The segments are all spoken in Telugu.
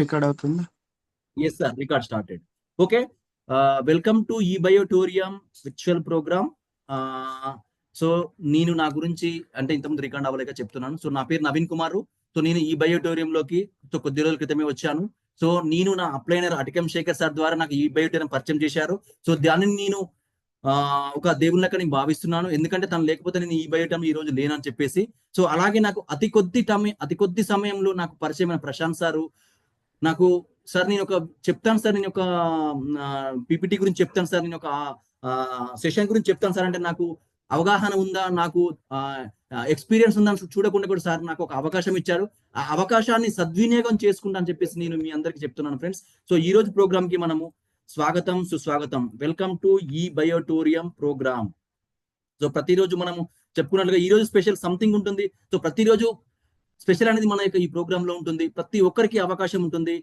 రికార్డ్ అవుతుందా? Yes sir record started okay welcome to ఈ బయోటోరియం విర్చువల్ ప్రోగ్రామ్ సో నేను నా గురించి అంటే ఇంతకుముందు రికార్డ్ అవ్వలేక చెప్తున్నాను. సో నా పేరు నవీన్ కుమార్. సో నేను ఈ బయోటోరియంలోకి సో కొద్ది రోజుల క్రితమే వచ్చాను. సో నేను నా అప్లైనర్ అటికం శేఖర్ సార్ ద్వారా నాకు ఈ బయోటోరియం పరిచయం చేశారు. సో దానిని నేను ఒక దేవుని లెక్క నేను భావిస్తున్నాను. ఎందుకంటే తను లేకపోతే నేను ఈ బయోటం ఈ రోజు లేనని చెప్పేసి. సో అలాగే నాకు అతి కొద్ది టైం అతి కొద్ది సమయంలో నాకు పరిచయమైన ప్రశాంత్ సారు నాకు సార్ నేను ఒక చెప్తాను సార్ నేను ఒక పీపీటీ గురించి చెప్తాను సార్ నేను ఒక సెషన్ గురించి చెప్తాను సార్. అంటే నాకు అవగాహన ఉందా? నాకు ఎక్స్పీరియన్స్ ఉందా? చూడకుండా కూడా సార్ నాకు ఒక అవకాశం ఇచ్చారు. ఆ అవకాశాన్ని సద్వినియోగం చేసుకుంటా అని చెప్పేసి నేను మీ అందరికి చెప్తున్నాను ఫ్రెండ్స్. సో ఈ రోజు ప్రోగ్రామ్కి మనము స్వాగతం సుస్వాగతం. వెల్కమ్ టు ఈ బయోటోరియం ప్రోగ్రామ్. సో ప్రతిరోజు మనము చెప్పుకున్నట్లుగా ఈ రోజు స్పెషల్ సంథింగ్ ఉంటుంది. సో ప్రతిరోజు స్పెషల్ అనేది మన యొక్క ఈ ప్రోగ్రామ్లో ఉంటుంది. ప్రతి ఒక్కరికి అవకాశం ఉంటుంది.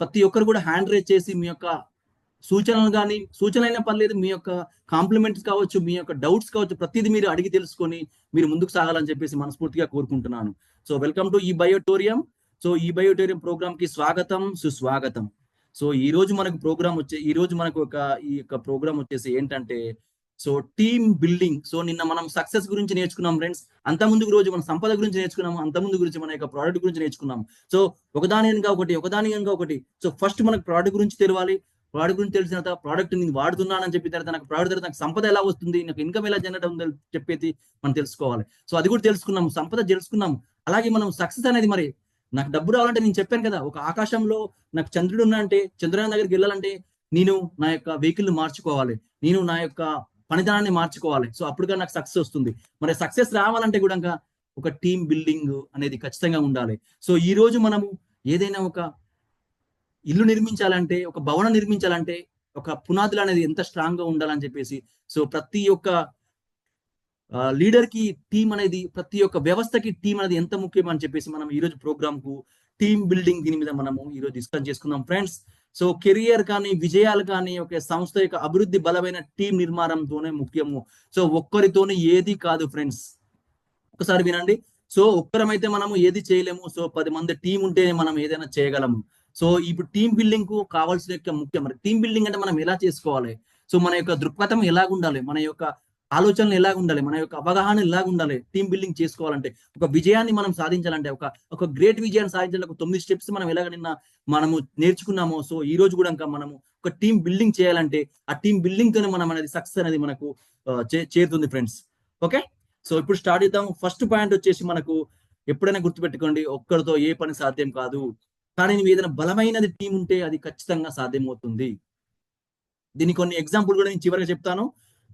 ప్రతి ఒక్కరు కూడా హ్యాండ్ రేజ్ చేసి మీ యొక్క సూచనలు కానీ సూచన అయినా పర్లేదు మీ యొక్క కాంప్లిమెంట్స్ కావచ్చు మీ యొక్క డౌట్స్ కావచ్చు ప్రతిదీ మీరు అడిగి తెలుసుకొని మీరు ముందుకు సాగాలని చెప్పేసి మనస్ఫూర్తిగా కోరుకుంటున్నాను. సో వెల్కమ్ టు ఈ బయోటోరియం సో ఈ బయోటోరియం ప్రోగ్రామ్కి స్వాగతం సుస్వాగతం. సో ఈ రోజు మనకు ప్రోగ్రామ్ వచ్చే ఈ రోజు మనకు ఒక ఈ యొక్క ప్రోగ్రామ్ వచ్చేసి ఏంటంటే సో టీమ్ బిల్డింగ్ సో నిన్న మనం సక్సెస్ గురించి నేర్చుకున్నాం ఫ్రెండ్స్. అంత ముందుకు రోజు మన సంపద గురించి నేర్చుకున్నాం అంత ముందు గురించి మన యొక్క ప్రోడక్ట్ గురించి నేర్చుకున్నాం సో ఒకదాని వెనుక ఒకటి ఒకదాని వెనుక ఒకటి. సో ఫస్ట్ మనకు ప్రోడక్ట్ గురించి తెలియాలి ప్రోడక్ట్ గురించి తెలిసిన తర్వాత ప్రోడక్ట్ నేను వాడుతున్నానని చెప్పిన తర్వాత నాకు ప్రోడక్ట్ తర్వాత నాకు సంపద ఎలా వస్తుంది నాకు ఇన్కమ్ ఎలా జనరేట్ అవుతుంది చెప్పేది మనం తెలుసుకోవాలి. సో అది కూడా తెలుసుకున్నాము సంపద తెలుసుకున్నాం అలాగే మనం సక్సెస్ అనేది మరి నాకు డబ్బు రావాలంటే నేను చెప్పాను కదా ఒక ఆకాశంలో నాకు చంద్రుడు ఉన్నా అంటే చంద్రుని దగ్గరికి వెళ్ళాలంటే నేను నా యొక్క వెహికల్ మార్చుకోవాలి. నేను నా యొక్క పనితనాన్ని మార్చుకోవాలి. సో అప్పుడుగా నాకు సక్సెస్ వస్తుంది. మరి సక్సెస్ రావాలంటే కూడా ఒక టీమ్ బిల్డింగ్ అనేది ఖచ్చితంగా ఉండాలి. సో ఈ రోజు మనము ఏదైనా ఒక ఇల్లు నిర్మించాలంటే ఒక భవనం నిర్మించాలంటే ఒక పునాదులు అనేది ఎంత స్ట్రాంగ్గా ఉండాలని చెప్పేసి సో ప్రతి ఒక్క లీడర్కి టీం అనేది ప్రతి ఒక్క వ్యవస్థకి టీం అనేది ఎంత ముఖ్యం అని చెప్పేసి మనం ఈ రోజు ప్రోగ్రామ్కు టీమ్ బిల్డింగ్ దీని మీద మనము ఈ రోజు డిస్కస్ చేసుకుందాం. ఫ్రెండ్స్ సో కెరియర్ కానీ విజయాలు కానీ ఒక సంస్థ యొక్క అభివృద్ధి బలమైన టీం నిర్మాణంతోనే ముఖ్యము. సో ఒక్కరితోనే ఏది కాదు ఫ్రెండ్స్. ఒకసారి వినండి. సో ఒక్కరమైతే మనము ఏది చేయలేము. సో పది మంది టీం ఉంటేనే మనం ఏదైనా చేయగలము. సో ఇప్పుడు టీం బిల్డింగ్కు కావాల్సిన యొక్క ముఖ్యం మరి టీం బిల్డింగ్ అంటే మనం ఎలా చేసుకోవాలి? సో మన యొక్క దృక్పథం ఎలాగుండాలి? మన యొక్క ఆలోచనలు ఎలాగ ఉండాలి? మన యొక్క అవగాహన ఎలాగ ఉండాలి? టీం బిల్డింగ్ చేసుకోవాలంటే ఒక విజయాన్ని మనం సాధించాలంటే ఒక ఒక గ్రేట్ విజయాన్ని సాధించాలంటే ఒక తొమ్మిది స్టెప్స్ మనం ఎలాగ నిన్న మనము నేర్చుకున్నామో సో ఈ రోజు కూడా ఇంకా మనము ఒక టీం బిల్డింగ్ చేయాలంటే ఆ టీం బిల్డింగ్ తోనే మనం అనేది సక్సెస్ అనేది మనకు చేరుతుంది ఫ్రెండ్స్ ఓకే సో ఇప్పుడు స్టార్ట్ చేద్దాం. ఫస్ట్ పాయింట్ వచ్చేసి మనకు ఎప్పుడైనా గుర్తుపెట్టుకోండి ఒక్కరితో ఏ పని సాధ్యం కాదు. కానీ నువ్వు ఏదైనా బలమైనది టీం ఉంటే అది ఖచ్చితంగా సాధ్యమవుతుంది. దీని కొన్ని ఎగ్జాంపుల్ కూడా నేను చివరిగా చెప్తాను.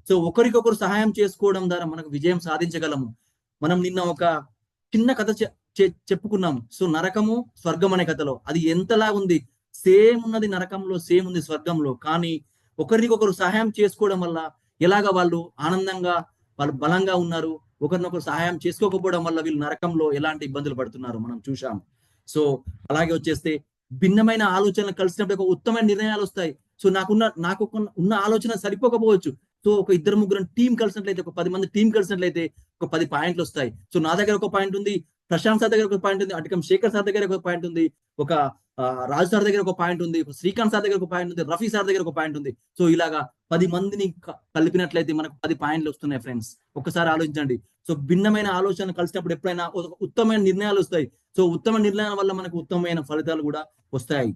సో ఒకరికొకరు సహాయం చేసుకోవడం ద్వారా మనకు విజయం సాధించగలము. మనం నిన్న ఒక చిన్న కథ చె- చెప్పుకున్నాం సో నరకము స్వర్గం అనే కథలో. అది ఎంతలా ఉంది? సేమ్ ఉన్నది నరకంలో సేమ్ ఉంది స్వర్గంలో. కానీ ఒకరికొకరు సహాయం చేసుకోవడం వల్ల ఎలాగ వాళ్ళు ఆనందంగా వాళ్ళు బలంగా ఉన్నారు? ఒకరినొకరు సహాయం చేసుకోకపోవడం వల్ల వీళ్ళు నరకంలో ఎలాంటి ఇబ్బందులు పడుతున్నారు మనం చూసాం సో అలాగే వచ్చేస్తే భిన్నమైన ఆలోచనలు కలిసినప్పుడు ఒక ఉత్తమమైన నిర్ణయాలు వస్తాయి. సో నాకున్న నాకు ఉన్న ఆలోచన సరిపోకపోవచ్చు. సో ఒక ఇద్దరు ముగ్గురు టీం కలిసినట్లయితే ఒక పది మంది టీం కలిసినట్లయితే ఒక పది పాయింట్లు వస్తాయి. సో నా దగ్గర ఒక పాయింట్ ఉంది ప్రశాంత్ సార్ దగ్గర ఒక పాయింట్ ఉంది అటుకం శేఖర్ సార్ దగ్గర ఒక పాయింట్ ఉంది ఒక రాజు సార్ దగ్గర ఒక పాయింట్ ఉంది శ్రీకాంత్ సార్ దగ్గర ఒక పాయింట్ ఉంది రఫీ సార్ దగ్గర ఒక పాయింట్ ఉంది. సో ఇలాగా పది మందిని కలిపినట్లయితే మనకు పది పాయింట్లు వస్తున్నాయి ఫ్రెండ్స్. ఒక్కసారి ఆలోచించండి. సో భిన్నమైన ఆలోచన కలిసినప్పుడు ఎప్పుడైనా ఉత్తమమైన నిర్ణయాలు వస్తాయి. సో ఉత్తమ నిర్ణయాల వల్ల మనకు ఉత్తమమైన ఫలితాలు కూడా వస్తాయి.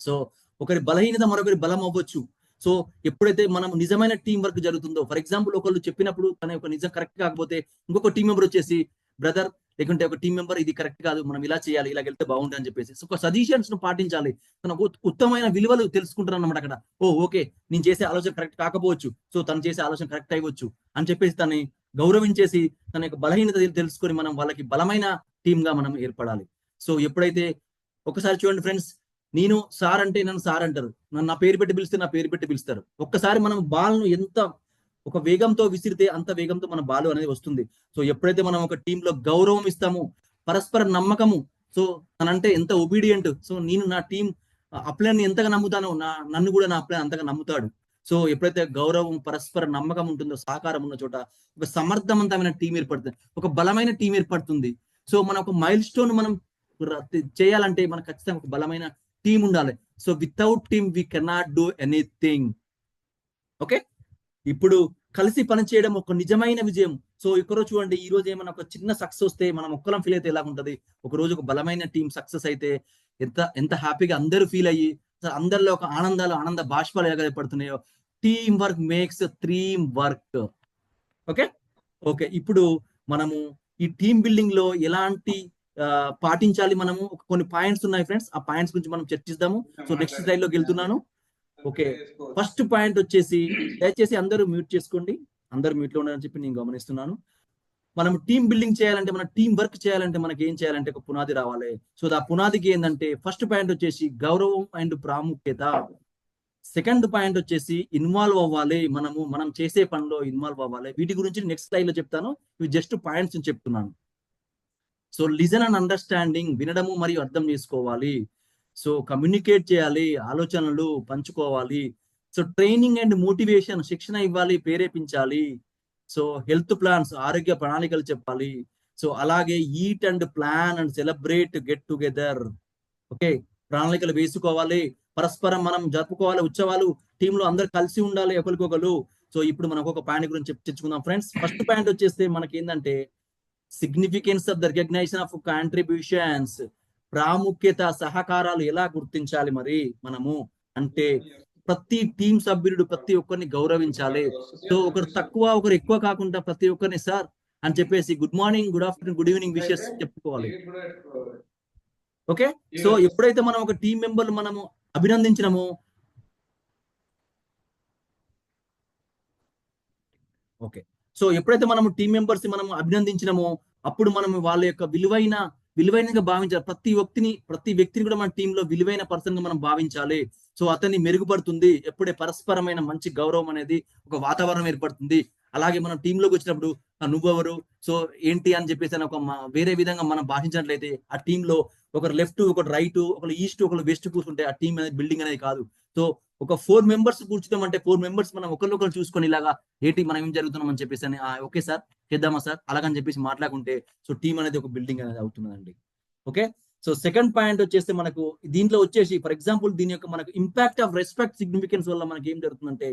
సో ఒకరి బలహీనత మరొకరి బలం అవ్వచ్చు. సో ఎప్పుడైతే మనం నిజమైన టీం వర్క్ జరుగుతుందో ఫర్ ఎగ్జాంపుల్ ఒకళ్ళు చెప్పినప్పుడు తన యొక్క నిజం కరెక్ట్ కాకపోతే ఇంకొక టీం మెంబర్ వచ్చేసి బ్రదర్ లేకుంటే ఒక టీం మెంబర్ ఇది కరెక్ట్ కాదు మనం ఇలా చేయాలి ఇలా వెళ్తే బాగుంటుంది అని చెప్పేసి. ఒక సజెషన్స్ను పాటించాలి. తన ఉత్తమైన ఉత్తమమైన విలువలు తెలుసుకుంటారు అనమాట అక్కడ. ఓ ఓకే నేను చేసే ఆలోచన కరెక్ట్ కాకపోవచ్చు సో తను చేసే ఆలోచన కరెక్ట్ అయ్యవచ్చు అని చెప్పేసి తనని గౌరవించేసి తన యొక్క బలహీనత తెలుసుకొని మనం వాళ్ళకి బలమైన టీమ్గా మనం ఏర్పడాలి. సో ఎప్పుడైతే ఒకసారి చూడండి ఫ్రెండ్స్ నేను సార్ అంటే నన్ను సార్ అంటారు. నన్ను నా పేరు పెట్టి పిలిస్తే నా పేరు పెట్టి పిలుస్తారు. ఒక్కసారి మనం బాల్ను ఎంత ఒక వేగంతో విసిరితే అంత వేగంతో మన బాలు అనేది వస్తుంది. సో ఎప్పుడైతే మనం ఒక టీంలో లో గౌరవం ఇస్తామో పరస్పర నమ్మకము సో తనంటే ఎంత ఒబీడియంట్ సో నేను నా టీం అప్లైన్ ఎంతగా నమ్ముతానో నా నన్ను కూడా నా అప్లైన్ అంతగా నమ్ముతాడు. సో ఎప్పుడైతే గౌరవం పరస్పర నమ్మకం ఉంటుందో సహకారం ఉన్న చోట ఒక సమర్థవంతమైన టీం ఏర్పడుతుంది. ఒక బలమైన టీం ఏర్పడుతుంది. సో మన ఒక మైల్ స్టోన్ మనం చేయాలంటే మనకు ఖచ్చితంగా ఒక బలమైన టీం ఉండాలి. So without team we cannot do anything okay ఇప్పుడు కలిసి పనిచేయడం ఒక నిజమైన విజయం. సో ఇక్కడ చూడండి ఈ రోజు ఏమైనా ఒక చిన్న సక్సెస్ వస్తే మనం ఒక్కలం ఫీల్ అయితే ఎలా ఉంటది ఒక రోజు ఒక బలమైన టీం సక్సెస్ అయితే ఎంత ఎంత హ్యాపీగా అందరూ ఫీల్ అయ్యి అందరిలో ఒక ఆనందాలు ఆనంద బాష్పాలు ఎలాగ పడుతున్నాయో team work makes dream work okay okay ఇప్పుడు మనము ఈ టీమ్ బిల్డింగ్లో ఎలాంటి పాటించాలి మనము. కొన్ని పాయింట్స్ ఉన్నాయి ఫ్రెండ్స్. ఆ పాయింట్స్ గురించి మనం చర్చిద్దాము సో నెక్స్ట్ స్లైడ్లోకి వెళ్తున్నాను. ఓకే ఫస్ట్ పాయింట్ వచ్చేసి దయచేసి అందరూ మ్యూట్ చేసుకోండి. అందరూ మ్యూట్లో ఉన్నారని చెప్పి నేను గమనిస్తున్నాను. మనం టీమ్ బిల్డింగ్ చేయాలంటే మన టీం వర్క్ చేయాలంటే మనకి ఏం చేయాలంటే ఒక పునాది రావాలి. సో ఆ పునాదికి ఏంటంటే ఫస్ట్ పాయింట్ వచ్చేసి గౌరవం అండ్ ప్రాముఖ్యత. సెకండ్ పాయింట్ వచ్చేసి ఇన్వాల్వ్ అవ్వాలి మనము. మనం చేసే పనిలో ఇన్వాల్వ్ అవ్వాలి. వీటి గురించి నెక్స్ట్ స్లైడ్లో చెప్తాను. ఇవి జస్ట్ పాయింట్స్ చెప్తున్నాను. సో లిజన్ అండ్ అండర్స్టాండింగ్ వినడము మరియు అర్థం చేసుకోవాలి. సో కమ్యూనికేట్ చేయాలి ఆలోచనలు పంచుకోవాలి. సో ట్రైనింగ్ అండ్ మోటివేషన్ శిక్షణ ఇవ్వాలి ప్రేరేపించాలి. సో హెల్త్ ప్లాన్స్ ఆరోగ్య ప్రణాళికలు చెప్పాలి. సో అలాగే eat and plan and celebrate get together. Okay ప్రణాళికలు వేసుకోవాలి. పరస్పరం మనం జరుపుకోవాలి ఉత్సవాలు టీంలో అందరు కలిసి ఉండాలి ఒకరికొకరు. సో ఇప్పుడు మనం ఒక పాయింట్ గురించి తెచ్చుకుందాం ఫ్రెండ్స్ ఫస్ట్ పాయింట్ వచ్చేస్తే మనకి ఏంటంటే significance of the recognition of contributions ప్రాముఖ్యత సహకారాలు ఎలా గుర్తించాలి మరి మనము? అంటే ప్రతి టీం సభ్యుడు ప్రతి ఒక్కరిని గౌరవించాలి. సో ఒకరు తక్కువ ఒకరు ఎక్కువ కాకుండా ప్రతి ఒక్కరిని సార్ అని చెప్పేసి good morning good afternoon good evening wishes చెప్పుకోవాలి. ఓకే సో ఎప్పుడైతే మనం ఒక టీం మెంబర్ మనము అభినందించినము ఓకే సో ఎప్పుడైతే మనం టీం మెంబర్స్ మనం అభినందించినమో అప్పుడు మనం వాళ్ళ యొక్క విలువైన విలువైనగా భావించాలి. ప్రతి వ్యక్తిని ప్రతి వ్యక్తిని కూడా మన టీంలో విలువైన పర్సన్గా మనం భావించాలి. సో అతన్ని మెరుగుపడుతుంది. ఎప్పుడే పరస్పరమైన మంచి గౌరవం అనేది ఒక వాతావరణం ఏర్పడుతుంది. అలాగే మనం టీంలోకి వచ్చినప్పుడు నువ్వెవరు? సో ఏంటి? అని చెప్పేసి అని ఒక వేరే విధంగా మనం భాషించినట్లయితే ఆ టీంలో ఒకరు లెఫ్ట్ ఒకరు రైట్ ఒకరు ఈస్ట్ ఒకరు వెస్ట్ కూర్చుంటే ఆ టీం అనేది బిల్డింగ్ అనేది కాదు. సో ఒక ఫోర్ మెంబర్స్ కూర్చుతాం అంటే ఫోర్ మెంబర్స్ మనం ఒకరినొకరు చూసుకొని ఇలాగా ఏంటి మనం ఏం జరుగుతున్నాం అని చెప్పేసి అని ఓకే సార్ చేద్దామా సార్? అలాగని చెప్పేసి మాట్లాడుకుంటే సో టీం అనేది ఒక బిల్డింగ్ అనేది అవుతుందండి ఓకే? సో సెకండ్ పాయింట్ వచ్చేస్తే మనకు దీంట్లో వచ్చేసి ఫర్ ఎగ్జాంపుల్ దీని యొక్క మనకు ఇంపాక్ట్ ఆఫ్ రెస్పెక్ట్ సిగ్నిఫికెన్స్ వల్ల మనకి ఏం జరుగుతుందంటే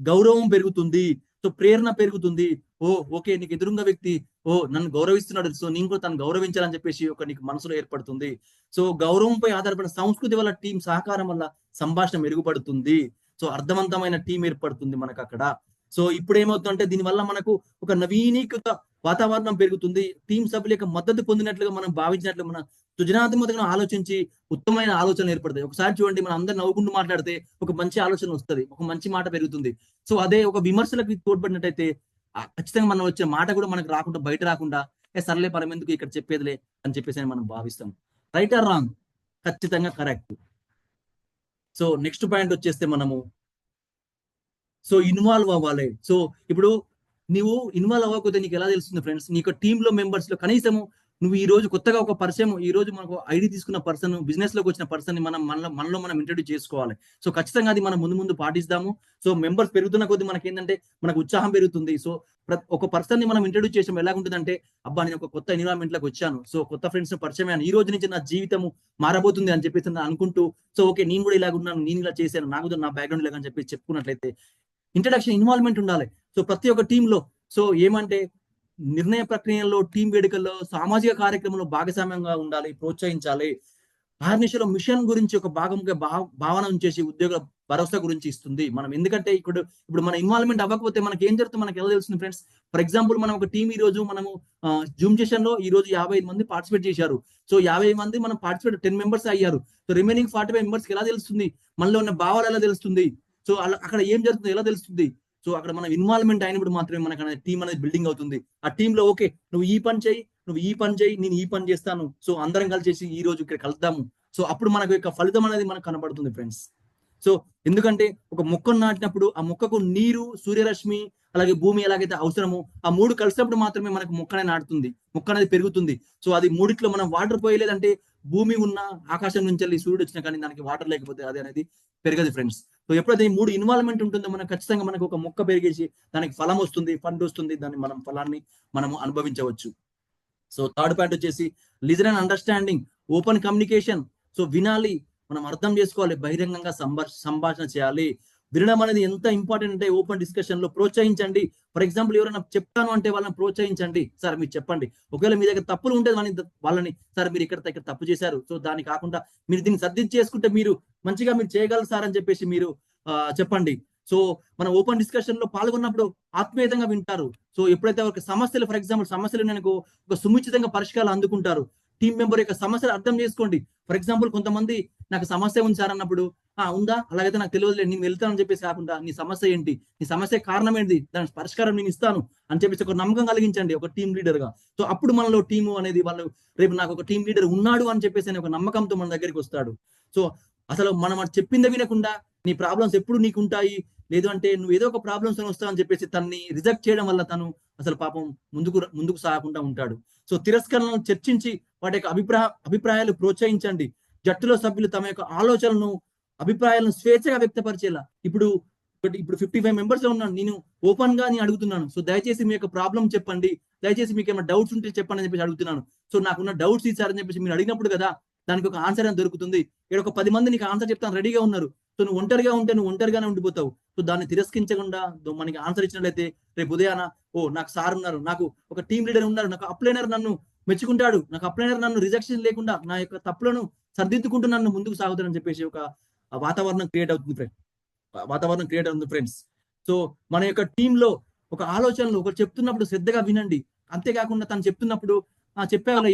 గౌరవం పెరుగుతుంది. సో ప్రేరణ పెరుగుతుంది. ఓ ఓకే నీకు ఎదురుంగా వ్యక్తి ఓ నన్ను గౌరవిస్తున్నాడు. సో నేను కూడా తను గౌరవించాలని చెప్పేసి ఒక నీకు మనసులో ఏర్పడుతుంది. సో గౌరవంపై ఆధారపడిన సంస్కృతి వల్ల టీం సహకారం వల్ల సంభాషణ మెరుగుపడుతుంది. సో అర్థవంతమైన టీం ఏర్పడుతుంది మనకు అక్కడ సో ఇప్పుడు ఏమవుతుందంటే దీనివల్ల మనకు ఒక నవీనీకృత వాతావరణం పెరుగుతుంది. టీం సభ్యుల యొక్క మద్దతు పొందినట్లుగా మనం భావించినట్లు మన సృజనాత్మకతను ఆలోచించి ఉత్తమమైన ఆలోచన ఏర్పడతాయి. ఒకసారి చూడండి మనం అందరు నవ్వుకుంటూ మాట్లాడితే ఒక మంచి ఆలోచన వస్తుంది. ఒక మంచి మాట పెరుగుతుంది. సో అదే ఒక విమర్శలకు తోడ్పడినట్టయితే ఖచ్చితంగా మనం వచ్చే మాట కూడా మనకు రాకుండా బయట రాకుండా ఏ సర్లే ఎందుకు ఇక్కడ చెప్పేదిలే అని చెప్పేసి అని మనం భావిస్తాం. Right or wrong? ఖచ్చితంగా కరెక్ట్. సో నెక్స్ట్ పాయింట్ వచ్చేస్తే మనము సో ఇన్వాల్వ్ అవ్వాలి. సో ఇప్పుడు నువ్వు ఇన్వాల్వ్ అవ్వకపోతే నీకు ఎలా తెలుస్తుంది ఫ్రెండ్స్? నీకు టీమ్లో మెంబర్స్లో కనీసము నువ్వు ఈ రోజు కొత్తగా ఒక పరిచయం ఈ రోజు మనకు ఐడి తీసుకున్న పర్సన్ బిజినెస్లోకి వచ్చిన పర్సన్ని మనం మనలో మనలో మనం ఇంట్రడ్యూస్ చేసుకోవాలి. సో ఖచ్చితంగా అది మనం ముందు ముందు పాటిస్తాము. సో మెంబర్స్ పెరుగుతున్న కొద్దీ మనకి ఏంటంటే మనకు ఉత్సాహం పెరుగుతుంది. సో ఒక పర్సన్ని మనం ఇంట్రడ్యూస్ చేసాం ఎలా ఉంటుందంటే అబ్బా నేను ఒక కొత్త ఎన్విరాన్మెంట్లోకి వచ్చాను. సో కొత్త ఫ్రెండ్స్ పరిచయం అయ్యాను. ఈ రోజు నుంచి నా జీవితం మారబోతుంది అని చెప్పేసి అనుకుంటూ సో ఓకే నేను కూడా ఇలాగ ఉన్నాను నేను ఇలా చేశాను నాకు కూడా నా బ్యాక్గ్రౌండ్ ఇలాగ అని చెప్పి చెప్పుకున్నట్లయితే ఇంట్రడక్షన్ ఇన్వాల్వ్మెంట్ ఉండాలి. సో ప్రతి ఒక్క టీంలో సో ఏమంటే నిర్ణయ ప్రక్రియల్లో టీం వేడుకల్లో సామాజిక కార్యక్రమంలో భాగస్వామ్యంగా ఉండాలి ప్రోత్సహించాలి. ఆర్నిషలో మిషన్ గురించి ఒక భాగంగా భావన చేసి ఉద్యోగ భరోసా గురించి ఇస్తుంది. మనం ఎందుకంటే ఇప్పుడు ఇప్పుడు మన ఇన్వాల్వ్మెంట్ అవ్వకపోతే మనకి ఏం జరుగుతుంది? మనకి ఎలా తెలుస్తుంది ఫ్రెండ్స్ ఫర్ ఎగ్జాంపుల్ మనం ఒక టీం ఈ రోజు మనము జూమ్ సెషన్లో ఈ రోజు యాభై ఐదు మంది పార్టిసిపేట్ చేశారు. సో యాభై మంది మనం పార్టిసిపేట్ టెన్ మెంబర్స్ అయ్యారు. So remaining forty five members ఎలా తెలుస్తుంది? మనలో ఉన్న భావాలు ఎలా తెలుస్తుంది? సో అలా అక్కడ ఏం జరుగుతుందో ఎలా తెలుస్తుంది? సో అక్కడ మనం ఇన్వాల్వ్మెంట్ అయినప్పుడు మాత్రమే మనకు అనేది టీం అనేది బిల్డింగ్ అవుతుంది. ఆ టీంలో లో ఓకే నువ్వు ఈ పని చేయి నువ్వు ఈ పని చేయి నేను ఈ పని చేస్తాను. సో అందరం కలిసి ఈ రోజు ఇక్కడ కలుద్దాము. సో అప్పుడు మనకు యొక్క ఫలితం అనేది మనకు కనబడుతుంది ఫ్రెండ్స్ సో ఎందుకంటే ఒక మొక్కను నాటినప్పుడు ఆ మొక్కకు నీరు సూర్యరశ్మి అలాగే భూమి ఎలాగైతే అవసరమో ఆ మూడు కలిసినప్పుడు మాత్రమే మనకు మొక్క అనేది నాటుతుంది మొక్క అనేది పెరుగుతుంది. సో అది మూడిట్లో మనం వాటర్ పోయలేదంటే భూమి ఉన్న ఆకాశం నుంచి వెళ్ళి సూర్యుడు వచ్చినా కానీ దానికి వాటర్ లేకపోతే అది అనేది పెరగదు ఫ్రెండ్స్. సో ఎప్పుడైతే ఈ మూడు ఇన్వాల్వ్మెంట్ ఉంటుందో మనకు ఖచ్చితంగా మనకు ఒక మొక్క పెరిగేసి దానికి ఫలం వస్తుంది పండు వస్తుంది దాన్ని మనం ఫలాన్ని మనము అనుభవించవచ్చు. సో థర్డ్ పాయింట్ వచ్చేసి listen and understanding open communication. So వినాలి మనం అర్థం చేసుకోవాలి బహిరంగంగా సంభాషణ చేయాలి. వినడం అనేది ఎంత ఇంపార్టెంట్ అంటే ఓపెన్ డిస్కషన్లో ప్రోత్సహించండి. ఫర్ ఎగ్జాంపుల్ ఎవరైనా చెప్తాను అంటే వాళ్ళని ప్రోత్సహించండి. సార్ మీరు చెప్పండి. ఒకవేళ మీ దగ్గర తప్పులు ఉంటే వాళ్ళని సార్ మీరు ఇక్కడ ఇక్కడ తప్పు చేశారు. సో దాని కాకుండా మీరు దీన్ని సర్ది చేసుకుంటే మీరు మంచిగా మీరు చేయగలరు సార్ అని చెప్పేసి మీరు చెప్పండి. సో మనం ఓపెన్ డిస్కషన్లో పాల్గొన్నప్పుడు ఆత్మీయతంగా వింటారు. సో ఎప్పుడైతే ఒక సమస్యలు ఫర్ ఎగ్జాంపుల్ సమస్యలు నేను ఒక సుముచితంగా పరిష్కారాలు అందుకుంటారు. టీం మెంబర్ యొక్క సమస్యలు అర్థం చేసుకోండి. ఫర్ ఎగ్జాంపుల్ కొంతమంది నాకు సమస్య ఉంది సార్ అన్నప్పుడు ఆ ఉందా? అలాగైతే నాకు తెలియదులే నేను వెళ్తానని చెప్పేసి కాకుండా నీ సమస్య ఏంటి? నీ సమస్య కారణం ఏంటి? దాని పరిష్కారం నేను ఇస్తాను అని చెప్పేసి ఒక నమ్మకం కలిగించండి ఒక టీం లీడర్గా. సో అప్పుడు మనలో టీము అనేది వాళ్ళు రేపు నాకు ఒక టీం లీడర్ ఉన్నాడు అని చెప్పేసి అనే ఒక నమ్మకంతో మన దగ్గరికి వస్తాడు. సో అసలు మనం అది చెప్పిందే వినకుండా నీ ప్రాబ్లమ్స్ ఎప్పుడు నీకు ఉంటాయి? లేదు అంటే నువ్వు ఏదో ఒక ప్రాబ్లమ్స్ వస్తావు అని చెప్పేసి తన్ని రిజెక్ట్ చేయడం వల్ల తను అసలు పాపం ముందుకు ముందుకు సాగకుండా ఉంటాడు. సో తిరస్కరణను చర్చించి వాటి యొక్క అభిప్రాయ అభిప్రాయాలు ప్రోత్సహించండి. జట్టులో సభ్యులు తమ యొక్క ఆలోచనలను అభిప్రాయాలను స్వేచ్ఛగా వ్యక్తపరిచేలా. ఇప్పుడు ఇప్పుడు ఫిఫ్టీ ఫైవ్ మెంబర్స్లో ఉన్నాను. నేను ఓపెన్గా నేను అడుగుతున్నాను. సో దయచేసి మీ యొక్క ప్రాబ్లం చెప్పండి. దయచేసి మీకు ఏమైనా డౌట్స్ ఉంటే చెప్పండి అని చెప్పేసి అడుగుతున్నాను. సో నాకున్న డౌట్స్ ఇచ్చారని చెప్పేసి మీరు అడిగినప్పుడు కదా దానికి ఒక ఆన్సర్ అని దొరుకుతుంది. ఇక్కడ ఒక పది మంది నీకు ఆన్సర్ చెప్తాను రెడీగా ఉన్నారు. సో నువ్వు ఒంటరిగా ఉంటే నువ్వు ఒంటరిగానే ఉండిపోతావు. సో దాన్ని తిరస్కరించకుండా మనకి ఆన్సర్ ఇచ్చినట్లయితే రేపు ఉదయాన ఓ నాకు సార్ ఉన్నారు. నాకు ఒక టీం లీడర్ ఉన్నారు. నాకు అప్లైనర్ నన్ను మెచ్చుకుంటాడు. నాకు అప్లైనర్ నన్ను రిజెక్షన్ లేకుండా నా యొక్క తప్పులను సర్దిద్దుకుంటూ నన్ను ముందుకు సాగుతాడని చెప్పేసి ఒక వాతావరణం క్రియేట్ అవుతుంది ఫ్రెండ్ వాతావరణం క్రియేట్ అవుతుంది ఫ్రెండ్స్ సో మన యొక్క టీంలో ఒక ఆలోచనలు ఒకరు చెప్తున్నప్పుడు శ్రద్ధగా వినండి. అంతేకాకుండా తను చెప్తున్నప్పుడు ఆ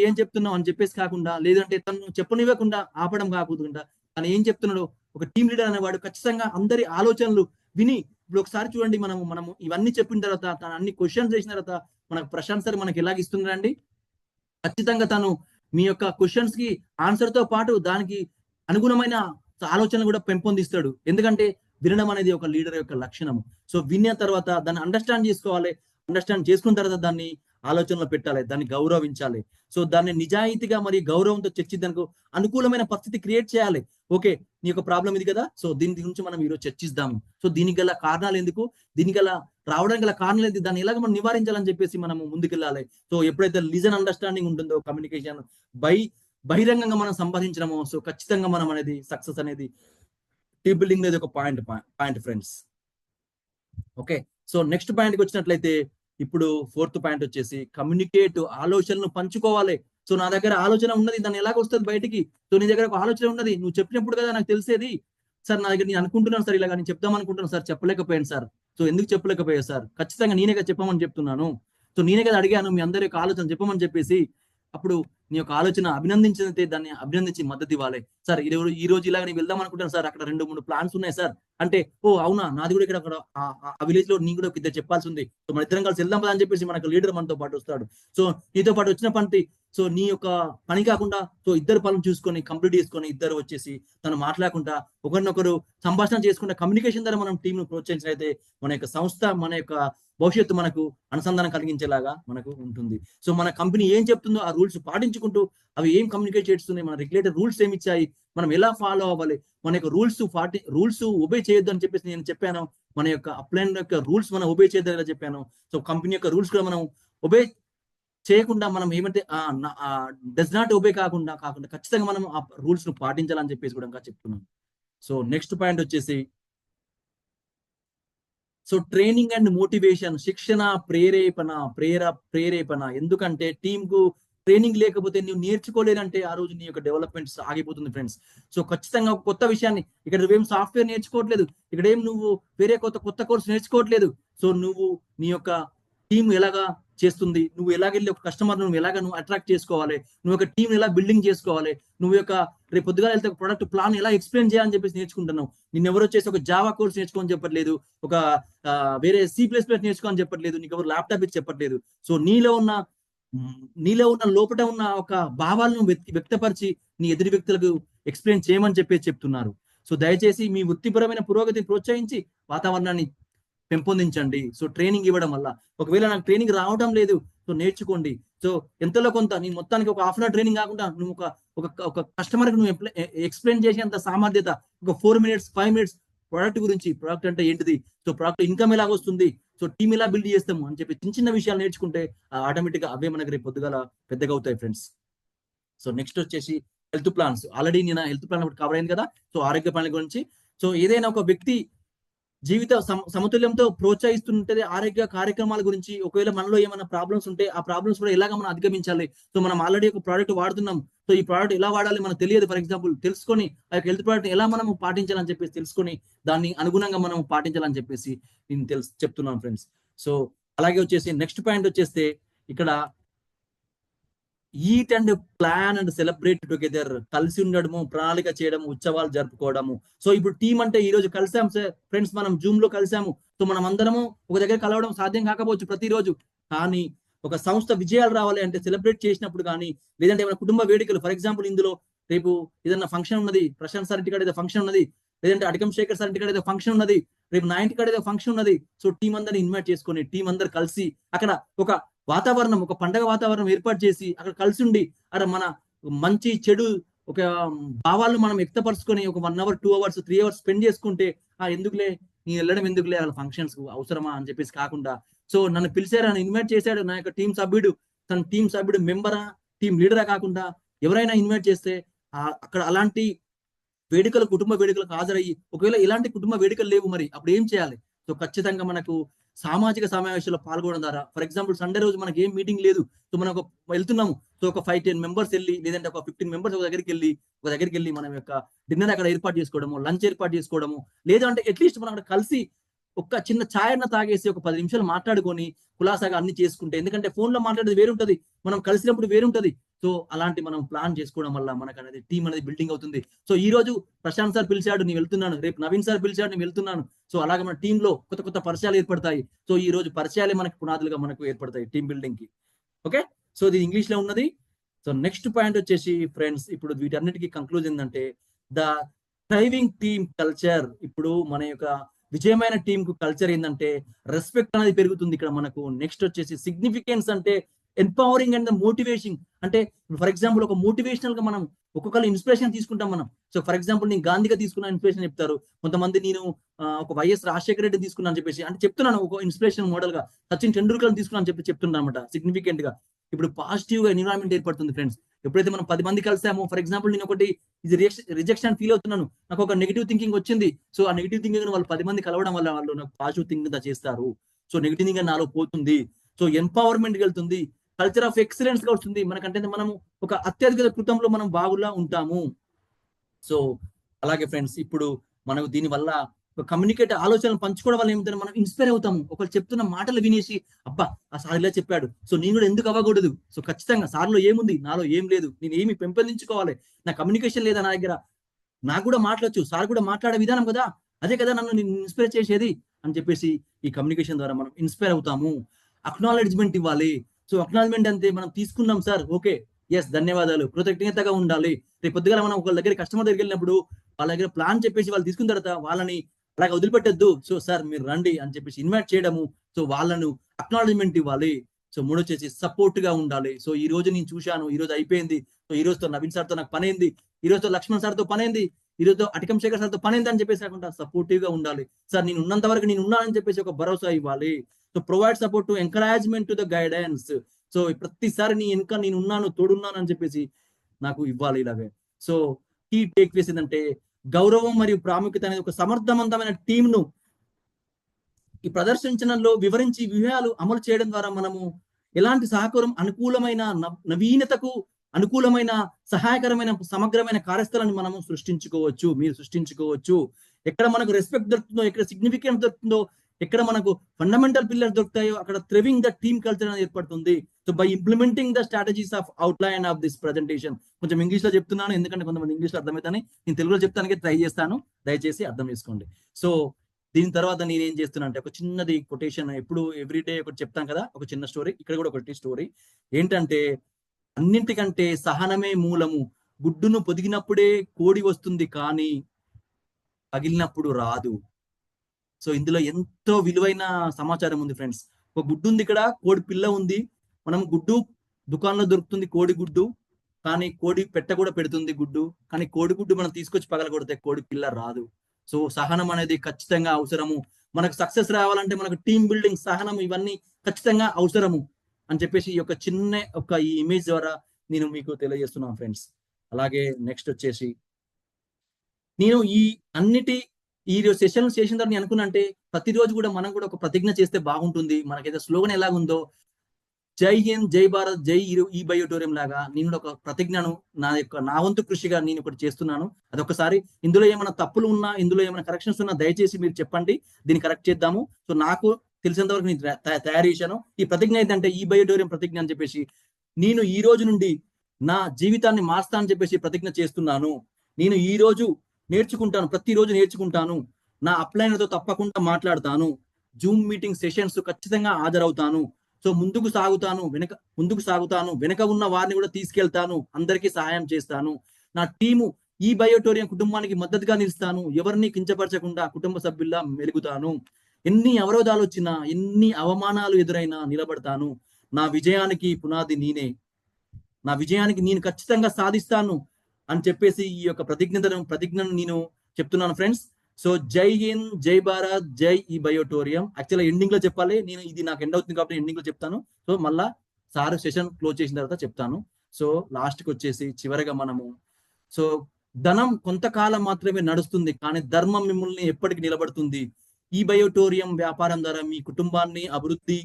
ఏం చెప్తున్నావు? అని చెప్పేసి కాకుండా లేదంటే తను చెప్పనివ్వకుండా ఆపడం కాకుండా తను ఏం చెప్తున్నాడో ఒక టీం లీడర్ అనేవాడు ఖచ్చితంగా అందరి ఆలోచనలు విని ఇప్పుడు ఒకసారి చూడండి మనము మనము ఇవన్నీ చెప్పిన తర్వాత తను అన్ని క్వశ్చన్స్ చేసిన తర్వాత మనకు ప్రశాంత్ సార్ మనకి ఎలాగిస్తున్నారండి ఖచ్చితంగా తను మీ యొక్క క్వశ్చన్స్కి ఆన్సర్తో పాటు దానికి అనుగుణమైన ఆలోచన కూడా పెంపొందిస్తాడు. ఎందుకంటే వినడం అనేది ఒక లీడర్ యొక్క లక్షణం సో విన్న తర్వాత దాన్ని అండర్స్టాండ్ చేసుకోవాలి. అండర్స్టాండ్ చేసుకున్న తర్వాత దాన్ని ఆలోచనలో పెట్టాలి దాన్ని గౌరవించాలి. సో దాన్ని నిజాయితీగా మరి గౌరవంతో చర్చిద్దానికి అనుకూలమైన పరిస్థితి క్రియేట్ చేయాలి. ఓకే నీ యొక్క ప్రాబ్లం ఇది కదా? సో దీని గురించి మనం ఈరోజు చర్చిద్దాము. సో దీనికి గల కారణాలు ఎందుకు? దీనికి గల రావడానికి గల కారణాలు ఏంటి? దాన్ని ఎలాగ మనం నివారించాలని చెప్పేసి మనం ముందుకెళ్ళాలి. సో ఎప్పుడైతే లిజన్ అండర్స్టాండింగ్ ఉంటుందో కమ్యూనికేషన్ బై బహిరంగంగా మనం సంపాదించడము సో ఖచ్చితంగా మనం అనేది సక్సెస్ అనేది టీ బిల్డింగ్ అనేది ఒక point point friends. Okay so next పాయింట్కి వచ్చినట్లయితే ఇప్పుడు ఫోర్త్ పాయింట్ వచ్చేసి కమ్యూనికేట్ ఆలోచనలు పంచుకోవాలి. సో నా దగ్గర ఆలోచన ఉన్నది దాన్ని ఎలాగ వస్తుంది బయటికి? సో నీ దగ్గర ఒక ఆలోచన ఉన్నది నువ్వు చెప్పినప్పుడు కదా నాకు తెలిసేది. సార్ నా దగ్గర నేను అనుకుంటున్నాను సార్ ఇలాగ నేను చెప్దాం అనుకుంటున్నాను సార్ చెప్పలేకపోయాను సార్. సో ఎందుకు చెప్పలేకపోయా సార్? ఖచ్చితంగా నేనే కదా చెప్పమని చెప్తున్నాను. సో నేనే కదా అడిగాను మీ అందరి యొక్క ఆలోచన చెప్పమని చెప్పేసి అప్పుడు నీ యొక్క ఆలోచన అభినందించినైతే దాన్ని అభినందించి మద్దతు ఇవ్వాలి. సార్ ఈ రోజు ఈ రోజు ఇలాగ నేను వెళ్దాం అనుకుంటాను సార్. అక్కడ రెండు మూడు ప్లాన్స్ ఉన్నాయి సార్. అంటే ఓ అవునా? నాది కూడా ఇక్కడ అక్కడ ఆ- విలేజ్లో నీ కూడా ఇద్దరు చెప్పాల్సి ఉంది. సో మన ఇద్దరం కలిసి వెళ్దాం అని చెప్పేసి మనకు లీడర్ మనతో పాటు వస్తాడు. సో నీతో పాటు వచ్చిన పంటి సో నీ యొక్క పని కాకుండా సో ఇద్దరు పనులు చూసుకొని కంప్లీట్ చేసుకొని ఇద్దరు వచ్చేసి తను మాట్లాడకుండా ఒకరినొకరు సంభాషణ చేసుకుంటే కమ్యూనికేషన్ ద్వారా మనం టీంను ప్రోత్సహించినైతే మన యొక్క సంస్థ మన యొక్క భవిష్యత్తు మనకు అనుసంధానం కలిగించేలాగా మనకు ఉంటుంది. సో మన కంపెనీ ఏం చెప్తుందో ఆ రూల్స్ పాటించుకుంటూ అవి ఏం కమ్యూనికేట్ చేస్తున్నాయి మన రెగ్యులేటర్ రూల్స్ ఏమి ఇచ్చాయి మనం ఎలా ఫాలో అవ్వాలి మన యొక్క రూల్స్ పాటి రూల్స్ ఒబే చేయొద్దు అని చెప్పేసి నేను చెప్పాను మన యొక్క అప్లైన్ యొక్క రూల్స్ మనం ఒబే చేయొద్దని చెప్పాను. సో కంపెనీ యొక్క రూల్స్ కూడా మనం ఒబే చేయకుండా మనం ఏమంటే డస్ నాట్ ఒబే కాకుండా కాకుండా ఖచ్చితంగా మనం ఆ రూల్స్ను పాటించాలని చెప్పేసి కూడా ఇంకా చెప్తున్నాను. సో నెక్స్ట్ పాయింట్ వచ్చేసి సో ట్రైనింగ్ అండ్ మోటివేషన్ శిక్షణ ప్రేరేపణ ప్రేర ప్రేరేపణ. ఎందుకంటే టీమ్కు ట్రైనింగ్ లేకపోతే నువ్వు నేర్చుకోలేదంటే ఆ రోజు నీ యొక్క డెవలప్మెంట్స్ ఆగిపోతుంది ఫ్రెండ్స్ సో ఖచ్చితంగా కొత్త విషయాన్ని ఇక్కడ నువ్వేం సాఫ్ట్వేర్ నేర్చుకోవట్లేదు ఇక్కడ ఏం నువ్వు వేరే కొత్త కొత్త కోర్స్ నేర్చుకోవట్లేదు. సో నువ్వు నీ యొక్క టీం ఎలాగా చేస్తుంది. నువ్వు ఎలాగెళ్ళి ఒక కస్టమర్ నువ్వు ఎలాగ నువ్వు అట్రాక్ట్ చేసుకోవాలి? నువ్వు ఒక టీం ఎలా బిల్డింగ్ చేసుకోవాలి? నువ్వు యొక్క రేపు పొద్దుగా వెళ్తే ఒక ప్రొడక్ట్ ప్లాన్ ఎలా ఎక్స్ప్లెయిన్ చేయాలని చెప్పేసి నేర్చుకుంటున్నావు. నేను ఎవరు వచ్చేసి ఒక జావా కోర్స్ నేర్చుకోని చెప్పట్లేదు. ఒక వేరే సి ప్లస్ ప్లస్ నేర్చుకోని చెప్పట్లేదు. నీకు ఎవరు ల్యాప్టాప్ ఇచ్చి చెప్పట్లేదు. సో నీలో ఉన్న నీలో ఉన్న లోపల ఉన్న ఒక భావాలను వ్యక్తి- వ్యక్తపరిచి నీ ఎదుటి వ్యక్తులకు ఎక్స్ప్లెయిన్ చేయమని చెప్పేసి చెప్తున్నారు. సో దయచేసి మీ వృత్తిపరమైన పురోగతిని ప్రోత్సహించి వాతావరణాన్ని పెంపొందించండి. సో ట్రైనింగ్ ఇవ్వడం వల్ల. ఒకవేళ నాకు ట్రైనింగ్ రావడం లేదు సో నేర్చుకోండి. సో ఎంతలో కొంత నీ మొత్తానికి ఒక హాఫ్ అన్ అవర్ ట్రైనింగ్ కాకుండా నువ్వు ఒక ఒక కస్టమర్కి కస్టమర్కి నువ్వు ఎక్స్ప్లెయిన్ చేసేంత సామర్థ్యత ఒక four minutes five minutes product గురించి ప్రోడక్ట్ అంటే ఏంటిది? సో ప్రోడక్ట్ ఇన్కమ్ ఎలా వస్తుంది? సో టీమ్ ఎలా బిల్డ్ చేస్తాము? అని చెప్పి చిన్న చిన్న విషయాలు నేర్చుకుంటే ఆటోమేటిక్గా అవే మనకి రేపు పొద్దుగాల పెద్దగా అవుతాయి ఫ్రెండ్స్. సో నెక్స్ట్ వచ్చేసి హెల్త్ ప్లాన్స్. ఆల్రెడీ నేను హెల్త్ ప్లాన్ ఒకటి కవర్ అయింది కదా? సో ఆరోగ్య ప్లాన్ గురించి. సో ఏదైనా ఒక వ్యక్తి జీవిత సమ- సమతుల్యంతో ప్రోత్సహిస్తుంటది ఆరోగ్య కార్యక్రమాల గురించి ఒకవేళ మనలో ఏమైనా ప్రాబ్లమ్స్ ఉంటే ఆ ప్రాబ్లమ్స్ కూడా ఎలాగ మనం అధిగమించాలి? సో మనం ఆల్రెడీ ఒక ప్రోడక్ట్ వాడుతున్నాం. సో ఈ ప్రోడక్ట్ ఎలా వాడాలి మనకు తెలియదు. ఫర్ ఎగ్జాంపుల్ తెలుసుకొని ఆ యొక్క హెల్త్ ప్రోడక్ట్ ఎలా మనం పాటించాలని చెప్పేసి తెలుసుకొని దాన్ని అనుగుణంగా మనం పాటించాలని చెప్పేసి నేను తెలుసు చెప్తున్నాను ఫ్రెండ్స్ సో అలాగే వచ్చేసి నెక్స్ట్ పాయింట్ వచ్చేస్తే ఇక్కడ eat and plan and celebrate together కలిసి ఉండడము ప్రణాళిక చేయడము ఉత్సవాలు జరుపుకోవడము. సో ఇప్పుడు టీం అంటే ఈ రోజు కలిసాం ఫ్రెండ్స్ మనం జూమ్లో కలిసాము. సో మనం అందరము ఒక దగ్గర కలవడం సాధ్యం కాకపోవచ్చు ప్రతిరోజు. కానీ ఒక సంస్థ విజయాలు రావాలి అంటే సెలబ్రేట్ చేసినప్పుడు కానీ లేదంటే ఏమైనా కుటుంబ వేడుకలు ఫర్ ఎగ్జాంపుల్ ఇందులో రేపు ఏదైనా ఫంక్షన్ ఉన్నది ప్రశాంత్ సార్ ఇంటికాడ ఏదో ఫంక్షన్ ఉన్నది లేదంటే అడకం శేఖర్ సార్ ఇంటికాడ ఏదో ఫంక్షన్ ఉన్నది రేపు నా ఇంటికాడ ఏదో ఫంక్షన్ ఉన్నది. సో టీం అందరిని ఇన్వైట్ చేసుకొని టీం అందరు కలిసి అక్కడ ఒక వాతావరణం ఒక పండగ వాతావరణం ఏర్పాటు చేసి అక్కడ కలిసి ఉండి అక్కడ మన మంచి చెడు ఒక భావాలను మనం వ్యక్తపరచుకొని ఒక one hour two hours three hours spend చేసుకుంటే ఆ ఎందుకులే? నేను వెళ్ళడం ఎందుకులే? వాళ్ళ ఫంక్షన్స్ అవసరమా? అని చెప్పేసి కాకుండా. సో నన్ను పిలిచారు నన్ను ఇన్వైట్ చేశాడు నా యొక్క టీం సభ్యుడు. తన టీం సభ్యుడు మెంబరా టీం లీడరా కాకుండా ఎవరైనా ఇన్వైట్ చేస్తే ఆ అక్కడ అలాంటి వేడుకలు కుటుంబ వేడుకలకు హాజరయ్యి ఒకవేళ ఇలాంటి కుటుంబ వేడుకలు లేవు మరి అప్పుడు ఏం చేయాలి? సో ఖచ్చితంగా మనకు సామాజిక సమావేశాల్లో పాల్గొనడం ద్వారా ఫర్ ఎగ్జాంపుల్ సండే రోజు మనకి ఏం మీటింగ్ లేదు సో మనం ఒక వెళ్తున్నాము సో ఒక ఫైవ్ టెన్ మెంబర్స్ వెళ్ళి లేదంటే ఒక ఫిఫ్టీన్ మెంబర్స్ ఒక దగ్గరికి వెళ్ళి ఒక దగ్గరికి వెళ్ళి మనం యొక్క డిన్నర్ అక్కడ ఏర్పాటు చేసుకోవడము లంచ్ ఏర్పాటు చేసుకోవడము లేదంటే అట్లీస్ట్ మనం అక్కడ కలిసి ఒక్క చిన్న ఛాయ్ తాగేసి ఒక పది నిమిషాలు మాట్లాడుకొని కులాసాగా అన్ని చేసుకుంటే ఎందుకంటే ఫోన్లో మాట్లాడేది వేరుంటది మనం కలిసినప్పుడు వేరుంటది. సో అలాంటి మనం ప్లాన్ చేసుకోవడం వల్ల మనకు అనేది టీం అనేది బిల్డింగ్ అవుతుంది. సో ఈ రోజు ప్రశాంత్ సార్ పిలిచాడు నేను వెళ్తున్నాను. రేపు నవీన్ సార్ పిలిచాడు నేను వెళ్తున్నాను. సో అలాగే మన టీం లో కొత్త కొత్త పరిచయాలు ఏర్పడతాయి. సో ఈ రోజు పరిచయాలే మనకు పునాదులుగా మనకు ఏర్పడతాయి టీం బిల్డింగ్కి ఓకే? సో ఇది ఇంగ్లీష్లో ఉన్నది. సో నెక్స్ట్ పాయింట్ వచ్చేసి ఫ్రెండ్స్ ఇప్పుడు వీటన్నిటికీ కంక్లూజన్ ఏంటంటే ద డ్రైవింగ్ టీమ్ కల్చర్ ఇప్పుడు మన యొక్క విజయమైన టీం కు కల్చర్ ఏంటంటే రెస్పెక్ట్ అనేది పెరుగుతుంది ఇక్కడ మనకు. నెక్స్ట్ వచ్చేసి సిగ్నిఫికెన్స్ అంటే ఎంపవరింగ్ అండ్ ద మోటివేషన్ అంటే ఫర్ ఎగ్జాంపుల్ ఒక మోటివేషనల్గా మనం ఒక్కొక్కరు ఇన్స్పిరేషన్ తీసుకుంటాం మనం. సో ఫర్ ఎగ్జాంపుల్ నేను గాంధీగా తీసుకున్న ఇన్స్పిరేషన్ చెప్తారు. కొంతమంది నేను ఒక వైఎస్ రాజశేఖర రెడ్డి తీసుకున్నాను చెప్పేసి అంటే చెప్తున్నాను ఒక ఇన్స్పిరేషన్ మోడల్గా. సచిన్ టెండూల్కర్ తీసుకున్నాను చెప్పి చెప్తున్నాను అనమాట సిగ్నిఫికెంట్గా. ఇప్పుడు పాజిటివ్గా ఎన్విరాన్మెంట్ ఏర్పడుతుంది ఫ్రెండ్స్ ఎప్పుడైతే మనం పది మంది కలిసామో ఫర్ ఎగ్జాంపుల్ నేను ఒకటి ఇది రిజెక్షన్ ఫీల్ అవుతున్నాను. నాకు ఒక నెగిటివ్ థింకింగ్ వచ్చింది. సో ఆ నెగిటివ్ థింకింగ్ వాళ్ళు పది మంది కలవడం వల్ల వాళ్ళు నాకు పాజిటివ్ థింకింగ్ చేస్తారు. సో నెగిటివ్ థింకింగ్ నాలో పోతుంది. సో ఎంపవర్మెంట్ వెళ్తుంది. కల్చర్ ఆఫ్ ఎక్సలెన్స్గా వస్తుంది. మనకంటే మనము ఒక అత్యధిక కృతంలో మనం బాగులా ఉంటాము. సో అలాగే ఫ్రెండ్స్ ఇప్పుడు మనకు దీని వల్ల ఒక కమ్యూనికేట్ ఆలోచనలు పంచుకోవడం వల్ల ఏమిటంటే మనం ఇన్స్పైర్ అవుతాము. ఒకరు చెప్తున్న మాటలు వినేసి అబ్బా ఆ సార్ ఇలా చెప్పాడు. సో నేను కూడా ఎందుకు అవ్వకూడదు? సో ఖచ్చితంగా సార్లో ఏముంది? నాలో ఏం లేదు. నేను ఏమి పెంపొందించుకోవాలి? నా కమ్యూనికేషన్ లేదా నా దగ్గర? నాకు కూడా మాట్లాడచ్చు. సార్ కూడా మాట్లాడే విధానం కదా? అదే కదా నన్ను నేను ఇన్స్పైర్ చేసేది? అని చెప్పేసి ఈ కమ్యూనికేషన్ ద్వారా మనం ఇన్స్పైర్ అవుతాము. అక్నాలెడ్జ్మెంట్ ఇవ్వాలి. సో అక్నాలజ్మెంట్ అంతే మనం తీసుకున్నాం సార్ ఓకే ఎస్ ధన్యవాదాలు. కృతజ్ఞతగా ఉండాలి. రేపు పొద్దుగాల మనం ఒక దగ్గర కస్టమర్ దగ్గరికి వెళ్ళినప్పుడు వాళ్ళ దగ్గర ప్లాన్ చెప్పేసి వాళ్ళు తీసుకున్న తర్వాత వాళ్ళని అలాగే వదిలిపెట్టద్దు. సో సార్ మీరు రండి అని చెప్పేసి ఇన్వైట్ చేయడము. సో వాళ్ళను అక్నాలజ్మెంట్ ఇవ్వాలి. సో మూడు వచ్చేసి సపోర్ట్గా ఉండాలి. సో ఈ రోజు నేను చూశాను. ఈ రోజు అయిపోయింది. సో ఈ రోజుతో నవీన్ సార్తో నాకు పని అయింది ఈ రోజుతో లక్ష్మణ్ సార్తో పని అయింది ఈ రోజుతో అటికం శేఖర్ సార్తో పని అయింది అని చెప్పేసి కాకుండా సపోర్టివ్గా ఉండాలి. సార్ నేను ఉన్నంత వరకు నేను ఉన్నానని చెప్పేసి ఒక భరోసా ఇవ్వాలి. So provide support to encouragement to the guidance so ప్రతిసారి నీ వెనుక నేను ఉన్నాను తోడున్నాను అని చెప్పేసి నాకు ఇవ్వాలి ఇలాగే. సో కీ టేక్ వేస్ ఏంటంటే గౌరవం మరియు ప్రాముఖ్యత అనేది ఒక సమర్థవంతమైన టీంను ఈ ప్రదర్శించడంలో వివరించి వ్యూహాలు అమలు చేయడం ద్వారా మనము ఎలాంటి సహకారం అనుకూలమైన నవీనతకు అనుకూలమైన సహాయకరమైన సమగ్రమైన కార్యస్థలాన్ని మనము సృష్టించుకోవచ్చు మీరు సృష్టించుకోవచ్చు. ఎక్కడ మనకు రెస్పెక్ట్ దొరుకుతుందో ఎక్కడ సిగ్నిఫికెన్స్ దొరుకుతుందో ఎక్కడ మనకు ఫండమెంటల్ పిల్లర్స్ దొరుకుతాయో అక్కడ థ్రివింగ్ ద టీమ్ కల్చర్ అనేది ఏర్పడుతుంది. So by implementing the strategies of outline of this presentation కొంచెం ఇంగ్లీష్లో చెప్తున్నాను ఎందుకంటే కొంతమంది ఇంగ్లీష్లో అర్థమవుతాని నేను తెలుగులో చెప్తానికి ట్రై చేస్తాను. దయచేసి అర్థం చేసుకోండి. సో దీని తర్వాత నేను ఏం చేస్తున్నా అంటే ఒక చిన్నది కొటేషన్ ఎప్పుడు ఎవ్రీడే ఒకటి చెప్తాం కదా ఒక చిన్న స్టోరీ ఇక్కడ కూడా ఒకటి స్టోరీ ఏంటంటే అన్నింటికంటే సహనమే మూలము. గుడ్డును పొదిగినప్పుడే కోడి వస్తుంది కానీ పగిలినప్పుడు రాదు. సో ఇందులో ఎంతో విలువైన సమాచారం ఉంది ఫ్రెండ్స్ ఒక గుడ్డు ఉంది ఇక్కడ కోడి పిల్ల ఉంది. మనం గుడ్డు దుకాణంలో దొరుకుతుంది కోడి గుడ్డు కానీ కోడి పెట్ట కూడా పెడుతుంది గుడ్డు. కానీ కోడి గుడ్డు మనం తీసుకొచ్చి పగలగొడితే కోడి పిల్ల రాదు. సో సహనం అనేది ఖచ్చితంగా అవసరము. మనకు సక్సెస్ రావాలంటే మనకు టీమ్ బిల్డింగ్ సహనం ఇవన్నీ ఖచ్చితంగా అవసరము అని చెప్పేసి ఈ యొక్క చిన్న ఒక ఈ ఇమేజ్ ద్వారా నేను మీకు తెలియజేస్తున్నాను ఫ్రెండ్స్ అలాగే నెక్స్ట్ వచ్చేసి నేను ఈ అన్నిటి ఈ సెషన్ చేసిన తర్వాత నేను అనుకున్నంటే ప్రతిరోజు కూడా మనం కూడా ఒక ప్రతిజ్ఞ చేస్తే బాగుంటుంది. మనకైతే స్లోగన్ ఎలాగుందో జై హింద్ జై భారత్ జై ఈ బయోటోరియం లాగా నేను కూడా ఒక ప్రతిజ్ఞను నా యొక్క నా వంతు కృషిగా నేను ఒకటి చేస్తున్నాను. అదొకసారి ఇందులో ఏమైనా తప్పులు ఉన్నా ఇందులో ఏమైనా కరెక్షన్స్ ఉన్నా దయచేసి మీరు చెప్పండి. దీన్ని కరెక్ట్ చేద్దాము. సో నాకు తెలిసినంత వరకు నేను తయారు చేశాను. ఈ ప్రతిజ్ఞ ఏంటంటే ఈ బయోటోరియం ప్రతిజ్ఞ అని చెప్పేసి నేను ఈ రోజు నుండి నా జీవితాన్ని మారుస్తా అని చెప్పేసి ప్రతిజ్ఞ చేస్తున్నాను. నేను ఈ రోజు నేర్చుకుంటాను ప్రతిరోజు నేర్చుకుంటాను నా అప్లైనర్తో తప్పకుండా మాట్లాడతాను జూమ్ మీటింగ్ సెషన్స్ ఖచ్చితంగా హాజరవుతాను. సో ముందుకు సాగుతాను వెనక ముందుకు సాగుతాను వెనక ఉన్న వారిని కూడా తీసుకెళ్తాను అందరికీ సహాయం చేస్తాను. నా టీము ఈ బయోటోరియం కుటుంబానికి మద్దతుగా నిలుస్తాను ఎవరిని కించపరచకుండా కుటుంబ సభ్యుల్లా మెలుగుతాను. ఎన్ని అవరోధాలు వచ్చినా ఎన్ని అవమానాలు ఎదురైనా నిలబడతాను. నా విజయానికి పునాది నేనే. నా విజయానికి నేను ఖచ్చితంగా సాధిస్తాను. అని చెప్పేసి ఈ యొక్క ప్రతిజ్ఞతను ప్రతిజ్ఞను నేను చెప్తున్నాను ఫ్రెండ్స్. సో జై హింద్ జై భారత్ జై ఈ బయోటోరియం. యాక్చువల్గా ఎండింగ్లో చెప్పాలి. నేను ఇది నాకు ఎండ్ అవుతుంది కాబట్టి ఎండింగ్లో చెప్తాను. సో మళ్ళా సార్ సెషన్ క్లోజ్ చేసిన తర్వాత చెప్తాను. సో లాస్ట్కి వచ్చేసి చివరిగా మనము సో ధనం కొంతకాలం మాత్రమే నడుస్తుంది కానీ ధర్మం మిమ్మల్ని ఎప్పటికి నిలబడుతుంది? ఈ బయోటోరియం వ్యాపారం ద్వారా మీ కుటుంబాన్ని అభివృద్ధి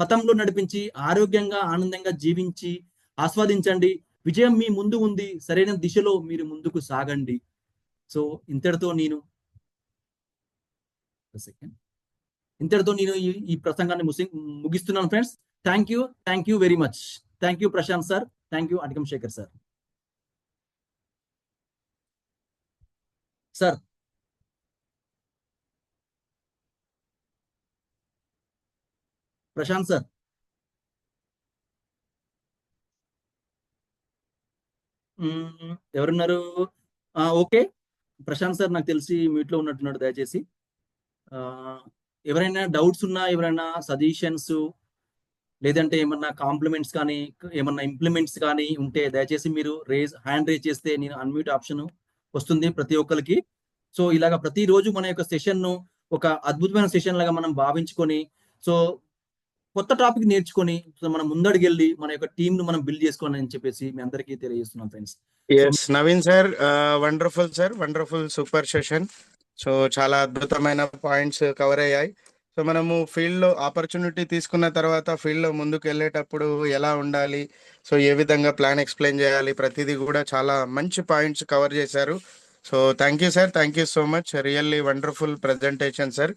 పథంలో నడిపించి ఆరోగ్యంగా ఆనందంగా జీవించి ఆస్వాదించండి. విజయం మీ ముందు ఉంది. సరైన దిశలో మీరు ముందుకు సాగండి. సో ఇంతటితో నేను సెకండ్ ఇంతటితో నేను ఈ ఈ ప్రసంగాన్ని ముసి- ముగిస్తున్నాను friends. Thank you thank you very much thank you Prashant sir thank you Adikam Shekhar sir sir Prashant sir ఎవరున్నారు? ఓకే. ప్రశాంత్ సార్ నాకు తెలిసి మీట్లో ఉన్నట్టున్నాడు దయచేసి. ఆ, ఎవరైనా డౌట్స్ ఉన్నా ఎవరైనా సజెషన్స్ లేదంటే ఏమన్నా కాంప్లిమెంట్స్ కానీ ఏమన్నా ఇంప్లిమెంట్స్ కానీ ఉంటే దయచేసి మీరు రేజ్ హ్యాండ్ రేజ్ చేస్తే నేను అన్మ్యూట్ ఆప్షన్ వస్తుంది ప్రతి ఒక్కరికి. సో ఇలాగ ప్రతిరోజు మన యొక్క సెషన్ను ఒక అద్భుతమైన సెషన్ లాగా మనం భావించుకొని సో కొత్త టాపిక్ నేర్చుకొని సో మనం ముందడికెళ్ళి మన యొక్క టీమ్ను మనం బిల్డ్ చేసుకోవాలని అని చెప్పేసి మీ అందరికీ తెలియజేస్తున్నాం friends. Yes Naveen sir wonderful sir wonderful super session so చాలా అద్భుతమైన పాయింట్స్ కవర్ అయ్యాయి. సో మనము ఫీల్డ్లో ఆపర్చునిటీ తీసుకున్న తర్వాత ఫీల్డ్లో ముందుకు వెళ్ళేటప్పుడు ఎలా ఉండాలి? సో ఏ విధంగా ప్లాన్ ఎక్స్ప్లెయిన్ చేయాలి? ప్రతిదీ కూడా చాలా మంచి పాయింట్స్ కవర్ చేశారు. So thank you sir thank you so much really wonderful presentation sir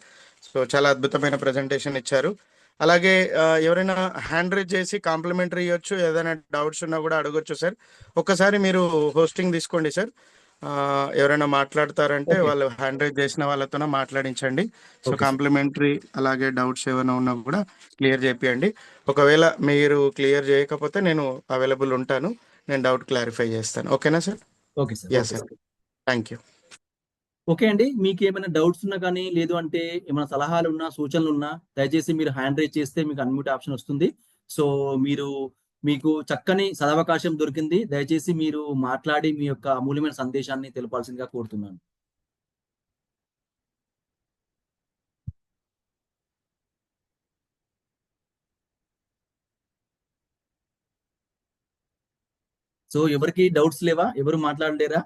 so చాలా అద్భుతమైన ప్రజెంటేషన్ ఇచ్చారు. అలాగే ఎవరైనా హ్యాండ్ రేజ్ చేసి కాంప్లిమెంటరీ ఇవ్వచ్చు ఏదైనా డౌట్స్ ఉన్నా కూడా అడగొచ్చు సార్ ఒక్కసారి మీరు హోస్టింగ్ తీసుకోండి సార్ ఎవరైనా మాట్లాడతారంటే. వాళ్ళు హ్యాండ్ రైజ్ చేసిన వాళ్ళతోనే మాట్లాడించండి. సో. కాంప్లిమెంటరీ అలాగే డౌట్స్ ఏమైనా ఉన్నా కూడా క్లియర్ చేపియండి. ఒకవేళ మీరు క్లియర్ చేయకపోతే నేను అవైలబుల్ ఉంటాను. నేను డౌట్ క్లారిఫై చేస్తాను. ఓకేనా sir okay sir. Thank you okay అండి. మీకు ఏమైనా డౌట్స్ ఉన్నా కానీ లేదు అంటే ఏమైనా సలహాలు ఉన్నా సూచనలు ఉన్నా దయచేసి మీరు హ్యాండ్ రైజ్ చేస్తే మీకు అన్మ్యూట్ ఆప్షన్ వస్తుంది. సో మీరు మీకు చక్కని సదవకాశం దొరికింది. దయచేసి మీరు మాట్లాడి మీ యొక్క అమూల్యమైన సందేశాన్ని తెలపాల్సిందిగా కోరుతున్నాను. సో ఎవరికి డౌట్స్ లేవా? ఎవరు మాట్లాడలేరా?